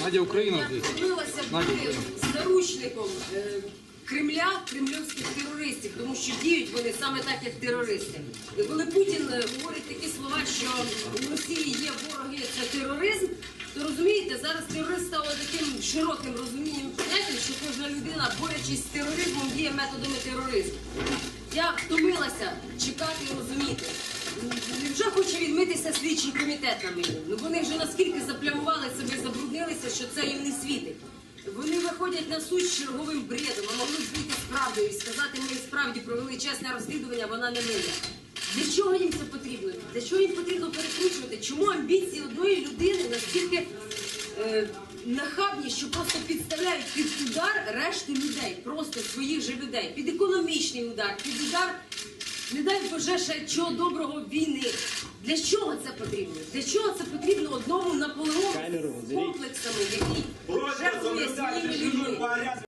Надя Україна Я здесь. втомилася Надя бути заручником е, Кремля, кремлівських терористів, тому що діють вони саме так, як терористи. І коли Путін е, говорить такі слова, що у Росії є вороги, це тероризм, то розумієте, зараз терорист стало таким широким розумінням поняттям, що кожна людина, борючись з тероризмом, діє методами тероризму. Я втомилася чекати і розуміти. Невже хоче відмитися слідчий комітет на мені? Ну вони вже наскільки заплямували себе, що це їм не світить. Вони виходять на суд з черговим бредом, а могли б вийти з правдою і сказати, ми справді провели чесне розслідування, вона не миля. Для чого їм це потрібно? Для чого їм потрібно перекручувати? Чому амбіції одної людини настільки е, нахабні, що просто підставляють під удар решти людей, просто своїх же людей, під економічний удар, під удар не дай Боже ще чого доброго війни. Для чого це потрібно? Для чого це потрібно одному Наполеону комплексами, який жертвує своїми людьми?